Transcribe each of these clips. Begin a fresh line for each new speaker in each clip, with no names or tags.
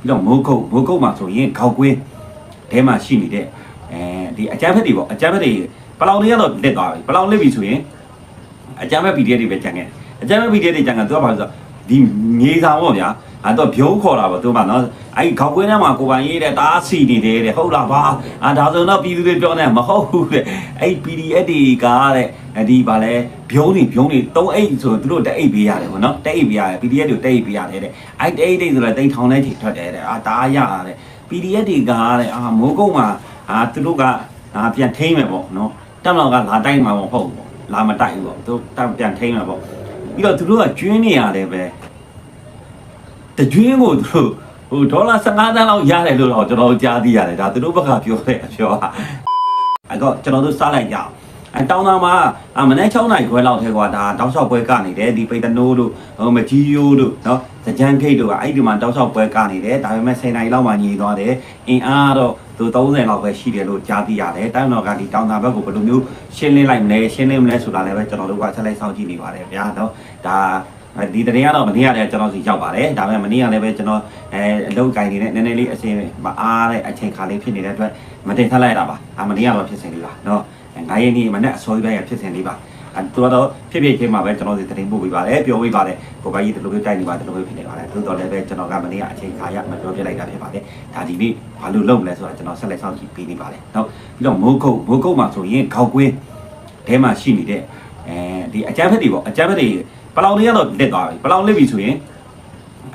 ပြီးတော့မိုးကုတ်မိုးကုတ်မှာဆိုရင်ခေါက်ကွင်းထဲမှာရှိနေတဲ့အဲဒီအကြမ်းဖက်တွေပေါ့အကြမ်းဖက်တွေပလောင်တွေကတော့လက်သွားပြီပလောင်လက်ပြီဆိုရင်အကြမ်းဖက် PDF တွေပဲကြံခဲ့တယ်အကြမ်းဖက် PDF တွေကြံကသူကဘာလို့ဆိုတော့ဒီမြေဆောင်ပေါ့ဗျာ အဲ့တော့ဖြုံးခေါ်တာပေါ့သူကနော်အဲ့ခေါက်ကွင်းထဲမှာကိုပိုင်ရေးတဲ့တားစီနေတယ်တဲ့ဟုတ်လားဗျာအာဒါဆိုတော့ပြည်သူတွေပြောနေမဟုတ်ဘူးတဲ့အဲ့ PDF တွေကတဲ့ဒီဗာလဲဖြုံးနေဖြုံးနေ၃အိတ်ဆိုသူတို့တက်အိတ်ပေးရတယ်ပေါ့နော်တက်အိတ်ပေးရတယ် PDF တွေတက်အိတ်ပေးရတယ်တဲ့အဲ့တက်အိတ်တွေဆိုတော့တိတ်ထောင်တဲ့ချိန်ထွက်တယ်တဲ့အာတားရတာတဲ့ PDF တွေကတဲ့အာမိုးကုတ်မှာအာသူတို့ကအာပြန်ထိမ့်မယ်ပေါ့နော်တက်တော့ကလာတိုက်မှာမဟုတ်ဘူးပေါ့လာမတိုက်ဘူးပေါ့သူတက်ပြန်ထိမ့်မှာပေါ့ပြီးတော့သူတို့ကကျွင်းနေရတယ်ပဲ တကျွင်းကိုသူတို့ဟိုဒေါ်လာ15သန်းလောက်ရတယ်လို့တော့ကျွန်တော်ကြားသိရတယ်ဒါသူတို့ဘက်ကပြောတဲ့အပြောဟာအဲ့တော့ကျွန်တော်တို့စားလိုက်ကြအောင်အဲတောင်းသားမှာအမနေ့6နိုင်ခွဲလောက်ထဲကွာဒါတောက်လျှောက်ပွဲကနေတယ်ဒီပိတ်တနိုးတို့ဟိုမကြီးယိုးတို့နော်စကြမ်းခိတ်တို့ကအဲ့ဒီမှာတောက်လျှောက်ပွဲကနေတယ်ဒါပေမဲ့10နိုင်လောက်မှညီသွားတယ်အင်အားတော့သူ30လောက်ပဲရှိတယ်လို့ကြားသိရတယ်တိုင်းတော်ကဒီတောင်းသားဘက်ကိုဘယ်လိုမျိုးရှင်းလင်းလိုက်မလဲရှင်းလင်းမလဲဆိုတာလည်းပဲကျွန်တော်တို့ကဆက်လိုက်စောင့်ကြည့်နေပါတယ်ဗျာနော်ဒါ ဒီတရင်ကတော့မနေ့ကလည်းကျွန်တော်စီရောက်ပါတယ်ဒါပေမဲ့မနေ့ကလည်းပဲကျွန်တော်အဲအလုပ်ကိုင်းနေနဲ့နည်းနည်းလေးအစင်မအားတဲ့အချိန်ခါလေးဖြစ်နေတဲ့အတွက်မတင်ထပ်လိုက်တာပါအာမနေ့ကတော့ဖြစ်စဉ်လေးပါနော်ငါးရက်နေ့မနေ့အစောကြီးပဲဖြစ်စဉ်လေးပါအဲသူကတော့ဖြစ်ဖြစ်ချင်းမှာပဲကျွန်တော်စီတရင်ပို့ပေးပါတယ်ပြောပေးပါတယ်ကိုပိုင်ကြီးဒီလိုမျိုးတိုက်နေပါဒီလိုမျိုးဖြစ်နေပါတယ်သို့တော်လည်းပဲကျွန်တော်ကမနေ့ကအချိန်ခါရမပြောပြလိုက်တာဖြစ်ပါတယ်ဒါဒီနေ့ဘာလို့လုပ်မလဲဆိုတာကျွန်တော်ဆက်လက်ဆောင်ကြည့်ပေးနေပါတယ်နော်ပြီးတော့မိုးကုတ်မိုးကုတ်မှာဆိုရင်ခေါက်ကွင်းထဲမှာရှိနေတဲ့အဲဒီအကြမ်းဖက်တွေပေါ့အကြမ်းဖက်တွေ ပလောင်တွေကတော့လက်သွားပြီပလောင်လက်ပြီဆိုရင်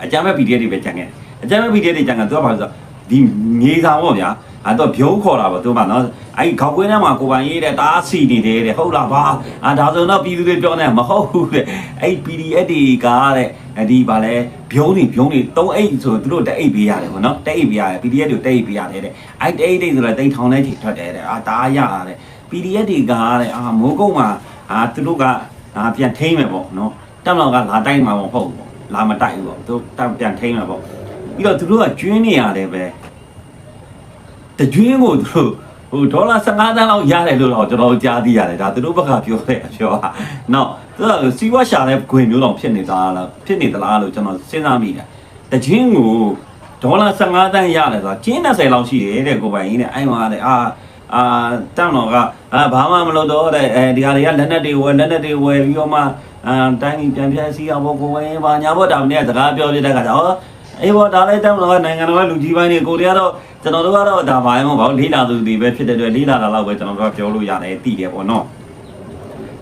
အကြမ်းဖက် PDF တွေပဲကြံခဲ့တယ်အကြမ်းဖက် PDF တွေကြံကသူကဘာလို့ဆိုတော့ဒီမြေဆောင်ပေါ့ဗျာအဲ့တော့ဖြုံးခေါ်တာပေါ့သူကနော်အဲ့ခေါက်ကွင်းထဲမှာကိုပိုင်ရေးတဲ့တားစီနေတယ်တဲ့ဟုတ်လားဗျာအာဒါဆိုတော့ပြည်သူတွေပြောနေမဟုတ်ဘူးတဲ့အဲ့ PDF တွေကတဲ့ဒီဗာလဲဖြုံးနေဖြုံးနေ၃အိတ်ဆိုသူတို့တက်အိတ်ပေးရတယ်ပေါ့နော်တက်အိတ်ပေးရတယ် PDF တွေတက်အိတ်ပေးရတယ်တဲ့အဲ့တက်အိတ်တွေဆိုတော့တိတ်ထောင်တဲ့ချိန်ထွက်တယ်တဲ့အာတားရတာတဲ့ PDF တွေကတဲ့အာမိုးကုတ်မှာအာသူတို့ကအာပြန်ထိမ့်မယ်ပေါ့နော် တက်တော့ကလာတိုက်မှာမဟုတ်ဘူးပေါ့လာမတိုက်ဘူးပေါ့သူတက်ပြန်ထိမ့်မှာပေါ့ပြီးတော့သူတို့ကကျွင်းနေရတယ်ပဲတကျွင်းကိုသူတို့ဟိုဒေါ်လာ15သန်းလောက်ရတယ်လို့တော့ကျွန်တော်ကြားသိရတယ်ဒါသူတို့ဘက်ကပြောတဲ့အပြောဟာနော်သူကစီးပွားရှာတဲ့ခွင်မျိုးတော့ဖြစ်နေသားလားဖြစ်နေသလားလို့ကျွန်တော်စဉ်းစားမိတယ်တကျွင်းကိုဒေါ်လာ15သန်းရတယ်ဆိုတာကျင်း30လောက်ရှိတယ်တဲ့ကိုပိုင်ကြီးတဲ့အဲ့မှာတဲ့အာအာတန်းတော်ကအာဘာမှမလုပ်တော့တဲ့အဲဒီဟာတွေကလက်နက်တွေဝယ်လက်နက်တွေဝယ်ပြီးတော့မှ အာတိုင်းပြည်ပြန်ပြည့်စည်အောင်ဘကိုဝင်ပါညာဘောတာမင်းကစကားပြောပြတဲ့ခါကျတော့အေးဘောဒါလည်းတန်းတော်ကနိုင်ငံတော်ကလူကြီးပိုင်းတွေကိုတွေကတော့ကျွန်တော်တို့ကတော့ဒါဘာမှမဟုတ်ပါဘူးလေးလာသူတွေပဲဖြစ်တဲ့အတွက်လေးလာတာတော့ပဲကျွန်တော်တို့ကပြောလို့ရတယ်သိတယ်ပေါ့နော်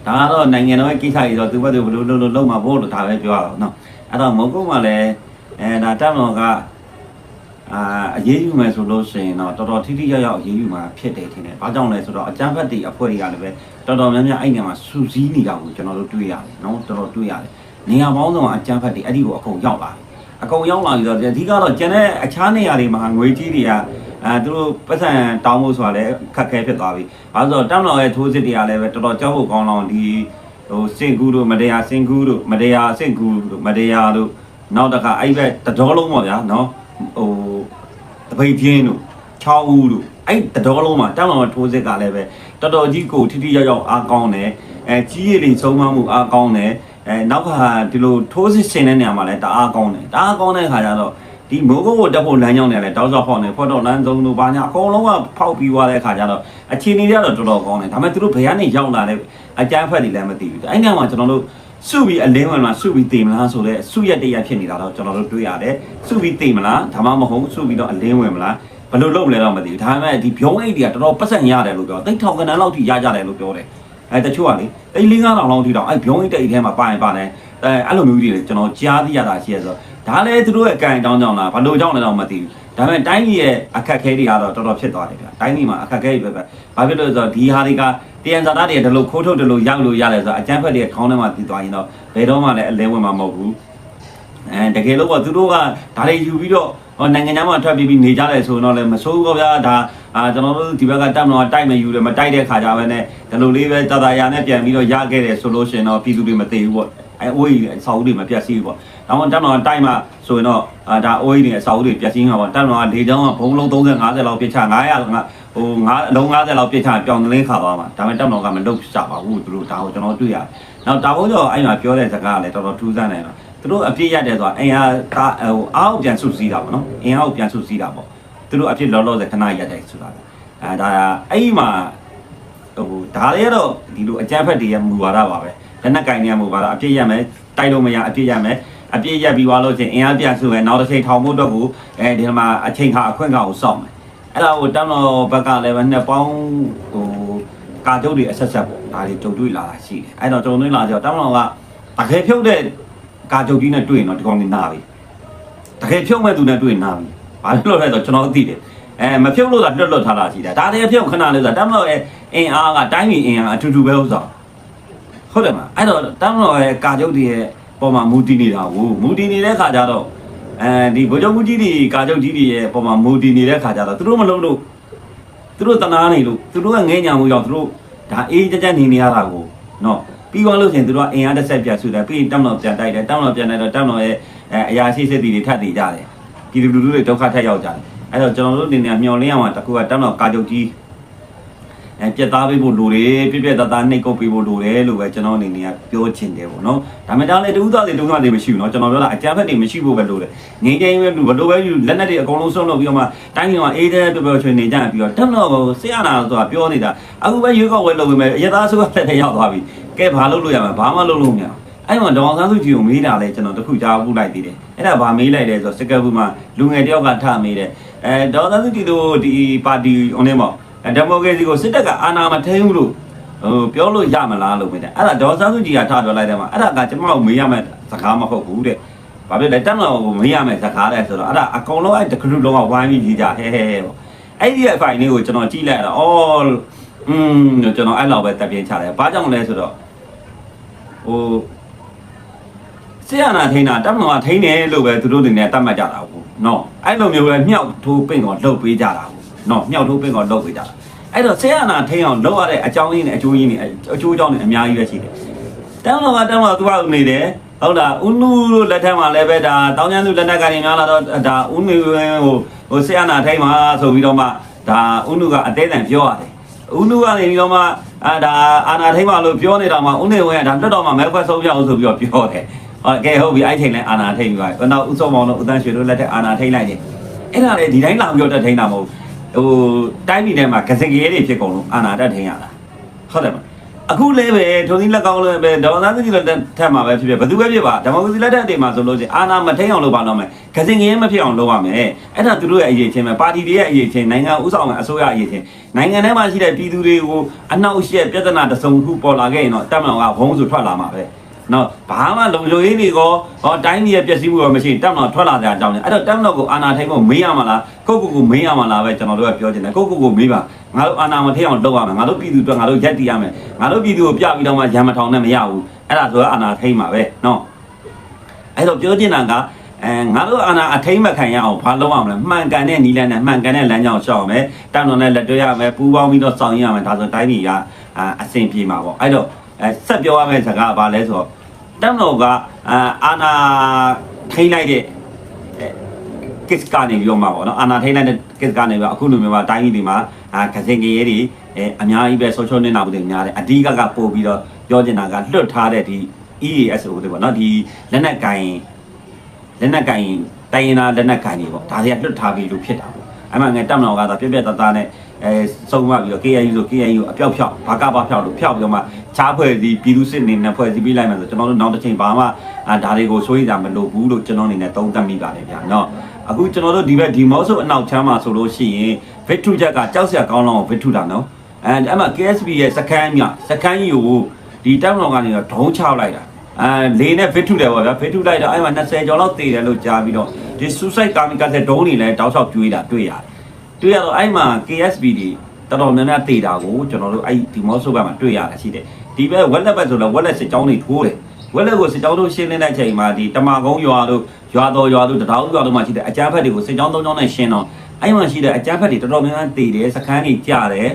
ဒါကတော့နိုင်ငံတော်ရဲ့ကိစ္စကြီးတော့သူဘက်သူဘယ်လိုလုပ်လို့လုပ်မှာဖို့လို့ဒါပဲပြောရအောင်နော်အဲ့တော့မုံကုတ်မှလည်းအဲဒါတန်းတော်က အာအရေးယူမယ်ဆိုလို့ရှိရင်တော့တော်တော်ထိထိရောက်ရောက်အရေးယူမှာဖြစ်တယ်ထင်တယ်။ဘာကြောင့်လဲဆိုတော့အကြမ်းဖက်တွေအဖွဲ့တွေကလည်းပဲတော်တော်များများအဲ့နေရာမှာစူးစီးနေတာကိုကျွန်တော်တို့တွေ့ရတယ်နော်တော်တော်တွေ့ရတယ်။နေရာပေါင်းစုံအကြမ်းဖက်တွေအဲ့ဒီကိုအကုန်ရောက်လာတယ်။အကုန်ရောက်လာပြီးတော့အဓိကတော့ကျန်တဲ့အခြားနေရာတွေမှာငွေကြီးတွေကအဲသူတို့ပတ်စံတောင်းဖို့ဆိုတာလည်းခက်ခဲဖြစ်သွားပြီ။ဘာလို့ဆိုတော့တမ်တော်ရဲ့ထိုးစစ်တွေကလည်းပဲတော်တော်ကြောက်ဖို့ကောင်းလောင်ဒီဟိုစင်ကူတို့မတရားစင်ကူတို့မတရားစင်ကူတို့မတရားတို့နောက်တစ်ခါအဲ့ဘက်တတော်လုံးပေါ့ဗျာနော်ဟို တပိတ်ပြင်းတို့6ဦးတို့အဲ့တတော်လုံးမှာတမ်တော်ရဲ့ထိုးစစ်ကလည်းပဲတော်တော်ကြီးကိုထိထိရောက်ရောက်အားကောင်းတယ်အဲကြီးရည်လေးဆုံးမမှုအားကောင်းတယ်အဲနောက်ကဒီလိုထိုးစစ်ဆင်တဲ့နေရာမှာလည်းတအားကောင်းတယ်တအားကောင်းတဲ့ခါကျတော့ဒီမိုးကုတ်ကိုတက်ဖို့လမ်းကြောင်းတွေလည်းတောက်ချောက်ဖောက်နေဖော့တော့လမ်းဆုံးတို့ဘာညာအကုန်လုံးကဖောက်ပြီးသွားတဲ့ခါကျတော့အခြေအနေတွေကတော့တော်တော်ကောင်းတယ်ဒါပေမဲ့သူတို့ဘယ်ကနေရောက်လာတဲ့အကြမ်းဖက်တွေလည်းမသိဘူးအဲ့နေရာမှာကျွန်တော်တို့ စုပြီးအလင်းဝင်မှာစုပြီးတည်မလားဆိုတော့စုရက်တရက်ဖြစ်နေတာတော့ကျွန်တော်တို့တွေ့ရတယ်စုပြီးတည်မလားဒါမှမဟုတ်စုပြီးတော့အလင်းဝင်မလားဘယ်လိုလုပ်မလဲတော့မသိဘူးဒါပေမဲ့ဒီဖြုံးအိတ်တွေကတော်တော်ပတ်စံရတယ်လို့ပြောသိထောင်ကနန်းလောက်ထိရကြတယ်လို့ပြောတယ်အဲတချို့ကလေအိတ်လေး9000လောက်ထိတော့အဲဖြုံးအိတ်တိတ်ထဲမှာပါရင်ပါတယ်အဲအဲ့လိုမျိုးကြီးတွေကျွန်တော်ကြားသိရတာရှိရဆိုဒါလည်းသူတို့ရဲ့အကန့်အကြောင်းကြောင့်လားဘယ်လိုကြောင့်လဲတော့မသိဘူးဒါပေမဲ့တိုင်းပြည်ရဲ့အခက်ခဲတွေကတော့တော်တော်ဖြစ်သွားတယ်ဗျတိုင်းပြည်မှာအခက်ခဲတွေပဲပဲဘာဖြစ်လို့လဲဆိုတော့ဒီဟာတွေက တယံဇာတာတွေဒီလိုခိုးထုတ်တယ်လို့ရောက်လို့ရတယ်ဆိုတော့အကျန်းဖက်တွေခေါင်းထဲမှာတည်သွားရင်တော့ဘယ်တော့မှလည်းအလဲဝင်မှာမဟုတ်ဘူးအဲတကယ်လို့ကသူတို့ကဒါတွေယူပြီးတော့ဟောနိုင်ငံသားမှာထွက်ပြီးပြီးနေကြတယ်ဆိုတော့လည်းမဆိုးဘူးဗျာဒါအာကျွန်တော်တို့ဒီဘက်ကတက်မလို့တိုက်မယူတယ်မတိုက်တဲ့ခါကြပဲနဲ့ဒီလိုလေးပဲတာတာယာနဲ့ပြန်ပြီးတော့ရခဲ့တယ်ဆိုလို့ရှိရင်တော့ပြည်သူတွေမသိဘူးပေါ့အဲအိုးကြီးအဆောက်အဦတွေမပြတ်စီးဘူးပေါ့ဒါမှတက်မလို့တိုက်မှဆိုရင်တော့အာဒါအိုးကြီးတွေအဆောက်အဦတွေပြတ်စီးမှာပေါ့တက်မလို့လေချောင်းကဘုံလုံး30 50လောက်ပြစ်ချ900က ဟို9အလုံး90လောက်ပြစ်ချပြောင်းတလင်းခါသွားမှာဒါပေမဲ့တက်မလို့ကမလုပ်ကြပါဘူးသူတို့ဒါကိုကျွန်တော်တွေ့ရတယ်နောက်တာဘုံကျော်အဲ့မှာပြောတဲ့စကားကလည်းတော်တော်ထူးဆန်းတယ်နော်သူတို့အပြစ်ရတယ်ဆိုတာအင်အားဒါဟိုအားကိုပြန်ဆုစည်းတာပေါ့နော်အင်အားကိုပြန်ဆုစည်းတာပေါ့သူတို့အပြစ်လောလောဆယ်ခဏရက်တယ်ဆိုတာအဲဒါအဲ့ဒီမှာဟိုဒါတွေကတော့ဒီလိုအကြမ်းဖက်တွေရဲ့မူဝါဒပါပဲလက်နက်ကင်တွေရဲ့မူဝါဒအပြစ်ရက်မယ်တိုက်လို့မရအပြစ်ရက်မယ်အပြစ်ရက်ပြီးသွားလို့ချင်းအင်အားပြန်ဆုမယ်နောက်တစ်ချိန်ထောင်ဖို့အတွက်ကိုအဲဒီမှာအချိန်ခါအခွင့်အခါကိုစောင့်မယ် အဲ့ဒါကိုတမ်းတော်ဘက်ကလည်းပဲနှစ်ပေါင်းဟိုကာတုတ်တွေအဆက်ဆက်ပေါ့ဒါတွေကြုံတွေ့လာတာရှိတယ်အဲ့တော့ကြုံတွေ့လာကြတော့တမ်းတော်ကတကယ်ဖြုတ်တဲ့ကာတုတ်ကြီးနဲ့တွေ့ရင်တော့ဒီကောင်နေနာပြီတကယ်ဖြုတ်မဲ့သူနဲ့တွေ့ရင်နာပြီဘာလို့လဲဆိုတော့ကျွန်တော်သိတယ်အဲမဖြုတ်လို့သာလွတ်လွတ်ထားတာရှိတယ်ဒါတည်းဖြုတ်ခဏလေးဆိုတော့တမ်းတော်ရဲ့အင်အားကတိုင်းပြည်အင်အားအထူးတူပဲဥစ္စာဟုတ်တယ်မလားအဲ့တော့တမ်းတော်ရဲ့ကာတုတ်တွေရဲ့ပေါ်မှာမူတည်နေတာကိုမူတည်နေတဲ့ခါကျတော့ အဲဒီဗိုလ်ချုပ်မှုကြီးတွေကာချုပ်ကြီးတွေရဲ့ပေါ်မှာမူတည်နေတဲ့ခါကျတော့သူတို့မလုံးလို့သူတို့တနာနေလို့သူတို့ကငဲညာမှုရောက်သူတို့ဒါအေးကြကြနေနေရတာကိုနော်ပြီးသွားလို့ရှိရင်သူတို့ကအင်အားတစ်ဆက်ပြတ်ဆူတယ်ပြီးရင်တောင်းတော်ပြန်တိုက်တယ်တောင်းတော်ပြန်တိုက်တော့တောင်းတော်ရဲ့အဲအရာရှိစစ်တီတွေထပ်တည်ကြတယ်ပြည်သူလူထုတွေဒုက္ခထက်ရောက်ကြတယ်အဲ့တော့ကျွန်တော်တို့အနေနဲ့မျှော်လင့်ရမှာတကူကတောင်းတော်ကာချုပ်ကြီး အဲပြက်သားပေးဖို့လိုတယ်ပြက်ပြက်သားသားနှိပ်ကုတ်ပေးဖို့လိုတယ်လို့ပဲကျွန်တော်အနေနဲ့ပြောချင်တယ်ပေါ့နော်ဒါမှမဟုတ်လည်းတူးသားတွေတုံးသားတွေမရှိဘူးနော်ကျွန်တော်ပြောတာအကြမ်းဖက်တွေမရှိဖို့ပဲလိုတယ်ငင်းကြင်းပဲဘလို့ပဲယူလက်နက်တွေအကုန်လုံးဆုံးလုပ်ပြီးတော့မှတိုင်းပြည်မှာအေးတဲ့ပျော်ပျော်ချွင်နေကြပြီးတော့တက်တော့ကိုဆေးရနာဆိုတာပြောနေတာအခုပဲရွေးကောက်ဝဲလုပ်ပေးမယ်ရသားဆိုကလက်ထဲရောက်သွားပြီကဲဘာလုပ်လို့ရမလဲဘာမှလုပ်လို့မရဘူးအဲ့မှာဒေါအောင်ဆန်းစုကြည်ကိုမေးတာလဲကျွန်တော်တခုကြားပူလိုက်သေးတယ်အဲ့ဒါဗာမေးလိုက်တယ်ဆိုတော့စကပ်ဘူးမှာလူငယ်တယောက်ကထမေးတယ်အဲဒေါအောင်ဆန်းစုကြည်တို့ဒီပါတီ online မှာ ဒီမိုကရေစီကိုစစ်တပ်ကအာဏာမထိန်းဘူးလို့ဟိုပြောလို့ရမလားလို့မေးတယ်အဲ့ဒါဒေါ်ဆန်းစုကြည်ကထားပြောလိုက်တယ်မှာအဲ့ဒါကကျွန်တော်မေးရမယ့်စကားမဟုတ်ဘူးတဲ့ဘာဖြစ်လဲတက်မလို့မေးရမယ့်စကားလဲဆိုတော့အဲ့ဒါအကောင်လုံးအဲ့တကလူလုံးကဝိုင်းပြီးကြီးကြဟဲဟဲဟဲပေါ့အဲ့ဒီအဖိုင်လေးကိုကျွန်တော်ကြည့်လိုက်တော့အော်อืมကျွန်တော်အဲ့လောက်ပဲတက်ပြင်းချတယ်ဘာကြောင့်လဲဆိုတော့ဟိုဆီယနာထိန်းတာတက်မလို့ထိန်းတယ်လို့ပဲသူတို့တွေနဲ့တတ်မှတ်ကြတာဟုတ်နော်အဲ့လိုမျိုးပဲမြောက်ထိုးပင့်တော့လှုပ်ပေးကြတာဟုတ် နော်မြောက်ထိုးပင့်တော့လှုပ်ပေးကြတာအဲ့တော့ဆေးရနာထိန်းအောင်လုပ်ရတဲ့အကြောင်းရင်းနဲ့အကျိုးရင်းနဲ့အကျိုးအကြောင်းတွေအများကြီးပဲရှိတယ်။တောင်းတော့ကတောင်းတော့သူကနေတယ်ဟုတ်လားဥနုတို့လက်ထက်မှာလည်းပဲဒါတောင်းကျမ်းသူလက်ထက်ကနေများလာတော့ဒါဥနုဟိုဟိုဆေးရနာထိန်းမှာဆိုပြီးတော့မှဒါဥနုကအသေးတန်ပြောရတယ်။ဥနုကနေပြီးတော့မှအာဒါအာနာထိန်းမှာလို့ပြောနေတာမှဥနေဝင်ကဒါလွတ်တော်မှာမဲခွက်ဆုံးပြအောင်ဆိုပြီးတော့ပြောတယ်။ဟုတ်ကဲ့ဟုတ်ပြီအဲ့ချိန်လဲအာနာထိန်းပြီးပါ။နောက်ဥဆုံးမောင်တို့ဥတန်းရွှေတို့လက်ထက်အာနာထိန်းလိုက်တယ်။အဲ့ဒါလေဒီတိုင်းလာပြောတတ်ထိန်းတာမဟုတ်ဘူး ဟိုတိုင်းပြည်ထဲမှာကစကရဲတွေဖြစ်ကုန်လို့အာနာတက်ထင်းရတာဟုတ်တယ်မအခုလည်းပဲထုံစည်းလက်ကောင်းလည်းပဲဒေါ်သားစုကြည်လက်ထက်မှာပဲဖြစ်ဖြစ်ဘယ်သူပဲဖြစ်ပါဒီမိုကရေစီလက်ထက်တွေမှာဆိုလို့ချင်းအာနာမထိန်အောင်လုပ်ပါတော့မယ်ကစင်ငရဲမဖြစ်အောင်လုပ်ရမယ်အဲ့ဒါသူတို့ရဲ့အရေးချင်းပဲပါတီတွေရဲ့အရေးချင်းနိုင်ငံဥဆောင်တဲ့အစိုးရအရေးချင်းနိုင်ငံထဲမှာရှိတဲ့ပြည်သူတွေကိုအနောက်ရှက်ပြဿနာတစုံတစ်ခုပေါ်လာခဲ့ရင်တော့တက်မတော်ကဘုံဆိုထွက်လာမှာပဲ နော်ဘာမှလုံလုံရေးတွေကဟောတိုင်းပြည်ရဲ့ပျက်စီးမှုရောမရှိတက်မတော်ထွက်လာတဲ့အကြောင်းလေအဲ့တော့တက်မတော်ကိုအာနာထိန်ဖို့မေးရမှာလားကိုကိုကိုမေးရမှာလားပဲကျွန်တော်တို့ကပြောချင်တယ်ကိုကိုကိုမေးပါငါတို့အာနာမထိန်အောင်လုပ်ရမယ်ငါတို့ပြည်သူအတွက်ငါတို့ရက်တည်ရမယ်ငါတို့ပြည်သူကိုပြပြီးတော့မှရံမထောင်နဲ့မရဘူးအဲ့ဒါဆိုတော့အာနာထိန်မှာပဲနော်အဲ့တော့ပြောချင်တာကအဲငါတို့အာနာအထိမ့်မခံရအောင်ဘာလုပ်ရမလဲမှန်ကန်တဲ့နီလန်းနဲ့မှန်ကန်တဲ့လမ်းကြောင်းရှောက်ရမယ်တန်တော်နဲ့လက်တွဲရမယ်ပူးပေါင်းပြီးတော့ဆောင်ရမယ်ဒါဆိုတိုင်းပြည်ကအအဆင်ပြေမှာပေါ့အဲ့တော့အဲဆက်ပြောရမယ့်စကားကဘာလဲဆိုတော့ တန်တော်ကအာအာနာထိမ့်လိုက်တဲ့ကစ်ကနေပြီးတော့မှာပေါ့နော်အာနာထိန်လိုက်တဲ့ကစ်ကနေပြီးအခုလိုမျိုးမှာတိုင်းပြည်တွေမှာအာကစင်ကရဲတွေအဲအများကြီးပဲ social နဲ့နာမှုတွေများတယ်အဓိကကပို့ပြီးတော့ပြောချင်တာကလွတ်ထားတဲ့ဒီ EASO တွေပေါ့နော်ဒီလက်နက်ကင်လက်နက်ကင်တိုင်းရင်းသားလက်နက်ကင်တွေပေါ့ဒါတွေကလွတ်ထားပြီးလို့ဖြစ်တာပေါ့အမှငယ်တက်မတော်ကသာပြက်ပြက်တသားနဲ့အဲစုံမပြီးတော့ KAU ဆို KAU အပြောက်ဖြောက်ဘာကဘာဖြောက်လို့ဖြောက်ပြီးတော့မှ ချားဖွဲ့စီပြည်သူစစ်နေနဲ့ဖွဲ့စီပေးလိုက်မှဆိုကျွန်တော်တို့နောက်တစ်ချိန်ဘာမှအာဒါတွေကိုစိုးရိမ်ကြမလို့ဘူးလို့ကျွန်တော်အနေနဲ့သုံးသပ်မိပါတယ်ဗျာနော်အခုကျွန်တော်တို့ဒီဘက်ဒီမော့ဆိုအနောက်ချမ်းမှာဆိုလို့ရှိရင် Victu ချက်ကကြောက်စရာကောင်းလောက် Victu တာနော်အဲအဲ့မှာ KSB ရဲ့စကန်မြစကန်ကြီးကိုဒီတောင်တော်ကနေတော့ဒုံးချလိုက်တာအဲလေနဲ့ Victu တယ်ပေါ့ဗျာ Victu လိုက်တော့အဲ့မှာ20ကျော်လောက်တည်တယ်လို့ကြားပြီးတော့ဒီ suicide kamikaze ဒုံးတွေလည်းတောက်လျှောက်ကျွေးတာတွေ့ရတယ်တွေ့ရတော့အဲ့မှာ KSB တွေတော်တော်များများတည်တာကိုကျွန်တော်တို့အဲ့ဒီမော့ဆိုဘက်မှာတွေ့ရတယ်ရှိတယ် ဒီဘက်ဝက်လက်ဘက်ဆိုတော့ဝက်လက်စစ်ကြောင်းတွေထိုးတယ်ဝက်လက်ကိုစစ်ကြောင်းတို့ရှင်းနေတဲ့ချိန်မှာဒီတမာကုန်းရွာတို့ရွာတော်ရွာတို့တတောင်းရွာတို့မှာရှိတဲ့အကြမ်းဖက်တွေကိုစစ်ကြောင်းသုံးကြောင်းနဲ့ရှင်းတော့အဲ့မှာရှိတဲ့အကြမ်းဖက်တွေတော်တော်များများတည်တယ်စခန်းကြီးကြတယ်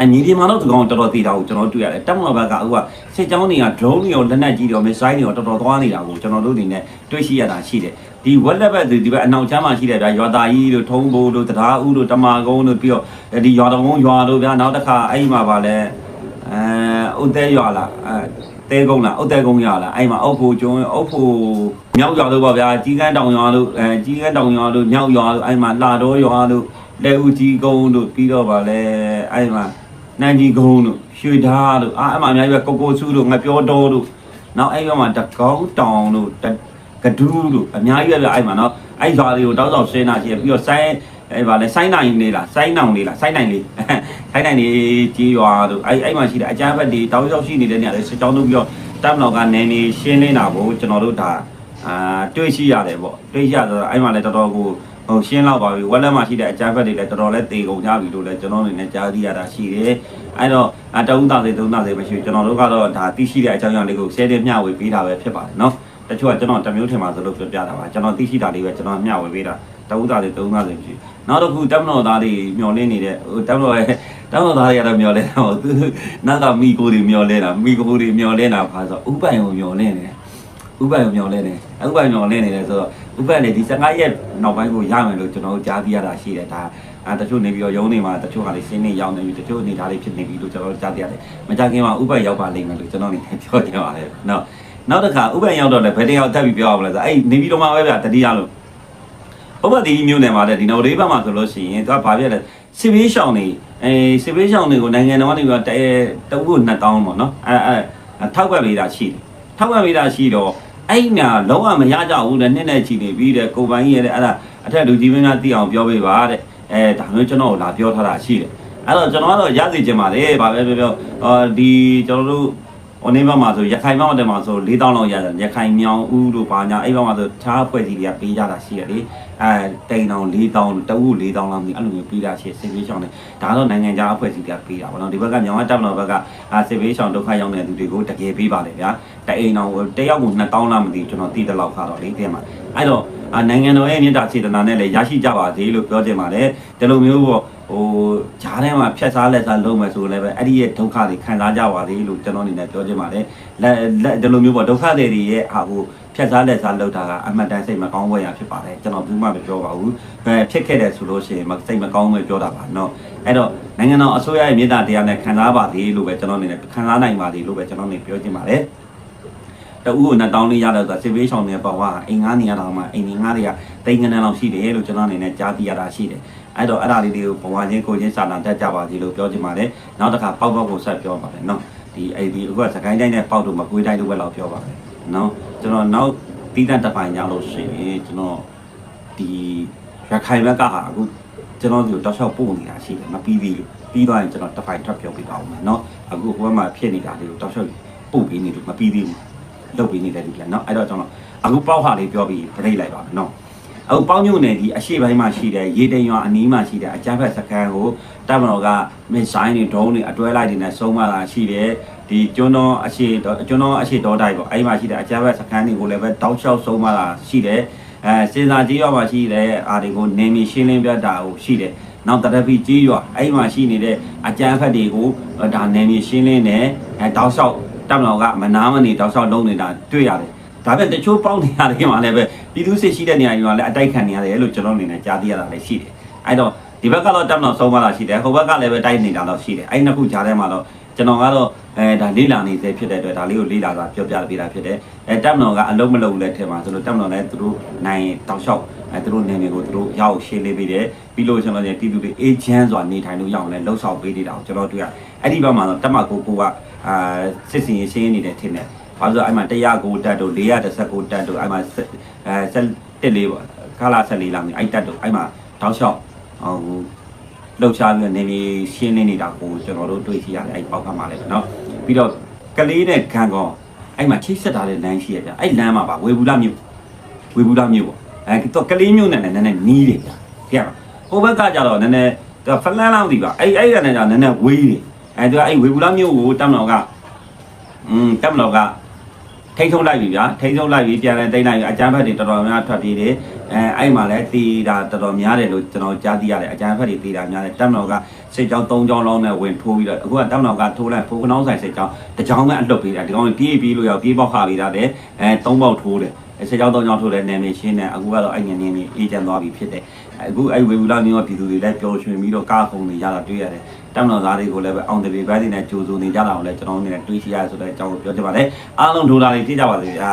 အညီဒီမှာတော့ဒီကောင်တော်တော်တည်တာကိုကျွန်တော်တွေ့ရတယ်တက်မတော်ဘက်ကအခုကစစ်ကြောင်းတွေက drone တွေရောလက်နက်ကြီးတွေရော missile တွေရောတော်တော်သွားနေတာကိုကျွန်တော်တို့အနေနဲ့တွေ့ရှိရတာရှိတယ်ဒီဝက်လက်ဘက်ဒီဘက်အနောက်ချမ်းမှာရှိတဲ့ဗျာရွာသားကြီးတို့ထုံးဘိုးတို့တရားဦးတို့တမာကုန်းတို့ပြီးတော့ဒီရွာတော်ကုန်းရွာတို့ဗျာနောက်တစ်ခါအဲ့ဒီမှာပါလဲ အဲဥသေးရွာလားအဲတဲကုန်းလားအုတ်တဲကုန်းရလားအဲ့မှာအုတ်ဖို့ကျွန်းအုတ်ဖို့မြောက်ရွာလို့ပေါ့ဗျာကြီးကန်းတောင်ရွာလို့အဲကြီးကန်းတောင်ရွာလို့မြောက်ရွာလို့အဲ့မှာလာတော်ရွာလို့လဲဦးကြီးကုန်းလို့ပြီးတော့ပါလဲအဲ့မှာနန်းကြီးကုန်းလို့ရွှေဓာတ်လို့အာအဲ့မှာအများကြီးပဲကိုကိုစုလို့ငပြောတော်လို့နောက်အဲ့ဘက်မှာတကောင်းတောင်လို့တကဒူးလို့အများကြီးပဲဗျအဲ့မှာနော်အဲ့ရွာတွေကိုတောက်တော့ဆင်းတာရှိတယ်ပြီးတော့ဆိုင်း အဲ့ပါလဲဆိုင်းနိုင်လေးလားဆိုင်းနောင်လေးလားဆိုင်းနိုင်လေးဆိုင်းနိုင်လေးကြီးရွာတို့အဲ့အဲ့မှာရှိတဲ့အကြမ်းဖက်တွေတောက်ရောက်ရှိနေတဲ့နေရာတွေစစ်ကြောင်းတို့ပြီးတော့တပ်မတော်ကနေနေရှင်းလင်းတာကိုကျွန်တော်တို့ဒါအာတွေ့ရှိရတယ်ပေါ့တွေ့ရှိရတော့အဲ့မှာလည်းတော်တော်ကိုဟိုရှင်းလောက်ပါပြီဝက်လက်မှာရှိတဲ့အကြမ်းဖက်တွေလည်းတော်တော်လေးတေကုန်ကြပြီလို့လည်းကျွန်တော်အနေနဲ့ကြားသိရတာရှိတယ်အဲ့တော့အတအုံသားစေသုံးသားစေမရှိဘူးကျွန်တော်တို့ကတော့ဒါသိရှိတဲ့အကြောင်းအရာလေးကို share တင်မျှဝေပေးတာပဲဖြစ်ပါတယ်နော်တချို့ကကျွန်တော်တမျိုးထင်ပါသလိုပြောပြတာပါကျွန်တော်သိရှိတာလေးပဲကျွန်တော်မျှဝေပေးတာ တအုံသားစေသုံးသားစေမရှိဘူးနောက်တစ်ခုတပ်မတော်သားတွေမျောလင်းနေတဲ့ဟိုတပ်မတော်ရဲ့တပ်မတော်သားတွေကတော့မျောလဲတော့သူနောက်ကမိကိုတွေမျောလဲတာမိကိုတွေမျောလဲတာပါဆိုဥပိုင်ကိုမျောလဲနေတယ်ဥပိုင်ကိုမျောလဲနေဥပိုင်မျောလဲနေတယ်ဆိုတော့ဥပိုင်လေဒီ15ရက်နောက်ပိုင်းကိုရမယ်လို့ကျွန်တော်တို့ကြားသိရတာရှိတယ်ဒါအဲတချို့နေပြီးတော့ရုံးနေမှာတချို့ဟာလေးရှင်းနေရောက်နေပြီတချို့အနေသားလေးဖြစ်နေပြီလို့ကျွန်တော်တို့ကြားသိရတယ်မကြခင်မှာဥပိုင်ရောက်ပါလိမ့်မယ်လို့ကျွန်တော်အနေနဲ့ပြောကြပါတယ်နော်နောက်တစ်ခါဥပိုင်ရောက်တော့လည်းဘယ်တရားတက်ပြီးပြောရမလဲဆိုအဲ့နေပြီးတော့မှပဲဗျတတိယလို့ ဘုမတီမျိုးနယ်မှာလည်းဒီနော်လေးဘက်မှာဆိုလို့ရှိရင်သူကဘာဖြစ်လဲစစ်ဘေးရှောင်းနေအဲစစ်ဘေးရှောင်းတွေကိုနိုင်ငံတော်ကနေပြီးတော့တဲတအုပ်2000ပေါ့နော်အဲအဲထောက်ပတ်ပေးတာရှိတယ်ထောက်ပတ်ပေးတာရှိတော့အဲ့ညာလုံးဝမရကြဘူးတဲ့နှစ်နဲ့ချီနေပြီးတဲ့ကိုပိုင်ကြီးရဲ့တဲ့အဲ့ဒါအထက်လူကြီးမင်းများသိအောင်ပြောပေးပါတဲ့အဲဒါမျိုးကျွန်တော်လာပြောထားတာရှိတယ်အဲ့တော့ကျွန်တော်ကတော့ရစီချင်ပါလေဗာပဲပြောပြောအော်ဒီကျွန်တော်တို့ ဟိုနေ့ဘက်မှာဆိုရခိုင်ဘက်မှာတည်းမှာဆို4000လောက်ရတယ်ရခိုင်မြောင်ဦးတို့ဘာညာအဲ့ဘက်မှာဆိုခြားအဖွဲ့အစည်းတွေကပေးကြတာရှိရလေအဲတိန်တောင်4000တအုပ်4000လောက်မျိုးအဲ့လိုမျိုးပေးတာရှိစစ်ပေးချောင်းတယ်ဒါတော့နိုင်ငံခြားအဖွဲ့အစည်းတွေကပေးတာပေါ့နော်ဒီဘက်ကမြောင်ကတပ်မတော်ဘက်ကအာစစ်ပေးချောင်းဒုက္ခရောက်နေတဲ့သူတွေကိုတကယ်ပေးပါလေဗျာတအိမ်တောင်တယောက်ကို2000လောက်မသိဘူးကျွန်တော်သိတဲ့လောက်ခါတော့လေတဲ့မှာအဲ့တော့အာ နိုင်ငံတော်ရဲ့မြစ်တာစေတနာနဲ့လည်းရရှိကြပါသေးလို့ပြောချင်ပါတယ်ဒီလိုမျိုးပေါ့ဟိုဂျားထဲမှာဖြတ်စားလက်စားလုံးမယ်ဆိုလည်းပဲအဲ့ဒီရဲ့ဒုက္ခတွေခံစားကြပါသေးလို့ကျွန်တော်အနေနဲ့ပြောချင်ပါတယ်လက်လက်ဒီလိုမျိုးပေါ့ဒုက္ခတွေတွေရဲ့ဟာကိုဖြတ်စားလက်စားလောက်တာကအမှတ်တမ်းစိတ်မကောင်းပွဲရဖြစ်ပါတယ်ကျွန်တော်ဘူးမှမပြောပါဘူးအဲဖြစ်ခဲ့တယ်ဆိုလို့ရှိရင်စိတ်မကောင်းပဲပြောတာပါเนาะအဲ့တော့နိုင်ငံတော်အစိုးရရဲ့မြေတာတရားနဲ့ခံစားပါသေးလို့ပဲကျွန်တော်အနေနဲ့ခံစားနိုင်ပါသေးလို့ပဲကျွန်တော်အနေနဲ့ပြောချင်ပါတယ် တအူးကို2000လေးရတော့ဆိုစစ်ပေးဆောင်နေပေါ့ကွာအိမ်ငားနေရတော့မှအိမ်ငားတွေကတိန်ငန်းလောက်ရှိတယ်လို့ကျွန်တော်အနေနဲ့ကြားသိရတာရှိတယ်အဲ့တော့အဲ့ဒါလေးတွေကိုဘဝချင်းကိုချင်းစာနာတတ်ကြပါစေလို့ပြောချင်ပါတယ်နောက်တစ်ခါပေါက်ပေါက်ကိုဆက်ပြောပါတယ်နော်ဒီအဲ့ဒီအခုကစကိုင်းတိုင်းနဲ့ပေါက်တို့မကွေးတိုင်းတို့ပဲလောက်ပြောပါတယ်နော်ကျွန်တော်နောက်တီးတန့်တစ်ပိုင်းရလို့ရှိရင်ကျွန်တော်ဒီရခိုင်ဘက်ကဟာအခုကျွန်တော်ဒီတောက်လျှောက်ပို့နေတာရှိတယ်မပြီးသေးလို့ပြီးသွားရင်ကျွန်တော်တစ်ပိုင်းထပ်ပြောပြပါဦးမယ်နော်အခုဟိုဘက်မှာဖြစ်နေတာလေးကိုတောက်လျှောက်ပို့ပြီးနေလို့မပြီးသေးဘူး လုပ်ပေးနေတယ်ဒီကနော်အဲ့တော့ကျွန်တော်အခုပေါက်ဟာလေးပြောပြီးပြိတ်လိုက်ပါမယ်နော်အခုပေါင်းညုံနယ်ဒီအရှိပိုင်းမှာရှိတဲ့ရေတံရွာအနီးမှာရှိတဲ့အကြမ်းဖက်စခန်းကိုတပ်မတော်ကမစ်ဆိုင်တွေဒုံးတွေအတွဲလိုက်တွေနဲ့ဆုံးမတာရှိတယ်ဒီကျွန်တော်အရှိကျွန်တော်အရှိဒေါ်တိုက်ပေါ့အဲ့မှာရှိတဲ့အကြမ်းဖက်စခန်းတွေကိုလည်းပဲတောက်လျှောက်ဆုံးမတာရှိတယ်အဲစင်စာကြီးရွာမှာရှိတဲ့အာတွေကိုနေမီရှင်းလင်းပြတာကိုရှိတယ်နောက်တရဖီကြီးရွာအဲ့မှာရှိနေတဲ့အကြမ်းဖက်တွေကိုဒါနေမီရှင်းလင်းတယ်အဲတောက်လျှောက် တပ်မတော်ကမနာမနေတောက်လျှောက်လုံးနေတာတွေ့ရတယ်။ဒါပေမဲ့တချို့ပေါင်းနေရတယ်မှာလည်းပဲပြည်သူစစ်ရှိတဲ့နေရာတွေမှာလည်းအတိုက်ခံနေရတယ်လို့ကျွန်တော်အနေနဲ့ကြားသိရတာလည်းရှိတယ်။အဲ့တော့ဒီဘက်ကတော့တပ်မတော်ဆုံးမလာရှိတယ်ဟိုဘက်ကလည်းပဲတိုက်နေတာတော့ရှိတယ်။အဲ့နှစ်ခုကြားထဲမှာတော့ကျွန်တော်ကတော့အဲဒါလေးလာနေသေးဖြစ်တဲ့အတွက်ဒါလေးကိုလေးလာတာပြောပြပေးတာဖြစ်တယ်။အဲတပ်မတော်ကအလုံးမလုံးလဲထဲမှာဆိုလို့တပ်မတော်လည်းသူတို့နိုင်တောက်လျှောက် အဲသူတို့နေမျိုးကိုသူတို့ရောက်ရှင်းလေးပေးတယ်ပြီးလို့ကျွန်တော်လည်းပြည်သူတွေအေဂျင့်စွာနေထိုင်လို့ရအောင်လဲလှုပ်ဆောင်ပေးနေတာကိုကျွန်တော်တွေ့ရအဲ့ဒီဘက်မှာတော့တပ်မကိုကိုက အာစစ်စင်ရေးရှင်းနေတယ်ထင်တယ်။ဘာလို့လဲအဲ့မှာ109တက်တို့419တက်တို့အဲ့မှာအဲဆက်တက်လေးပေါ့ကာလာဆက်လေးလာမျိုးအဲ့တက်တို့အဲ့မှာတောက်လျှောက်ဟိုလှုပ်ရှားပြီးနေနေရှင်းနေနေတာကိုကျွန်တော်တို့တွေ့ရှိရတယ်အဲ့ပေါက်ဖတ်မှာလည်းပဲเนาะပြီးတော့ကလေးနဲ့ခံကောအဲ့မှာချိတ်ဆက်ထားတဲ့လမ်းရှိရပြအဲ့လမ်းမှာပါဝေဘူးလာမြို့ဝေဘူးလာမြို့ပေါ့ အဲ့တော့ကလေးမြို့နဲ့လည်းနည်းနည်းနီးတယ်ဗျာကြည့်ရပါဟိုဘက်ကကြတော့နည်းနည်းဖလန်းလောက်ဒီပါအဲ့အဲ့ကလည်းနည်းနည်းဝေးတယ်အဲ့ဒါအဲ့ဝေဘူးလာမြို့ကိုတမတော်ကอืมတက်မတော်ကထိန်းချုပ်လိုက်ပြီဗျာထိန်းချုပ်လိုက်ပြီပြန်လဲတိတ်လိုက်ပြီအကြမ်းဖက်တွေတော်တော်များများထွက်ပြေးတယ်အဲအဲ့မှာလဲတီးတာတော်တော်များတယ်လို့ကျွန်တော်ကြားသိရတယ်အကြမ်းဖက်တွေတီးတာများတယ်တက်မတော်ကစိတ်ကြောင်း၃ကြောင်းလုံးနဲ့ဝင်ထိုးပြီးတော့အခုကတက်မတော်ကထိုးလိုက်ဖိုးကနောင်းဆိုင်စိတ်ကြောင်းတစ်ကြောင်းကအလွတ်ပေးတာဒီကောင်ပြေးပြေးလို့ရောက်ပြေးပေါက်ခါပေးတာတဲ့အဲ၃ပေါက်ထိုးတယ် အဲစေကြောင်းသုံးကြောင်းထိုးတဲ့နယ်မြေရှင်းနေအခုကတော့အဲ့ငနေနေအေးချမ်းသွားပြီဖြစ်တယ်အခုအဲ့ဝေဘူးလာနေရောပြည်သူတွေလည်းပျော်ရွှင်ပြီးတော့ကားခုံနေကြတာတွေ့ရတယ်တမန်တော်သားတွေကိုလည်းပဲအောင်တပေပဲတွေနဲ့ကြိုးစိုးနေကြတာကိုလည်းကျွန်တော်တို့နေနဲ့တွေးရှိရဆိုတဲ့အကြောင်းကိုပြောချင်ပါတယ်အားလုံးဒိုလာတွေကြည့်ကြပါစေဗျာ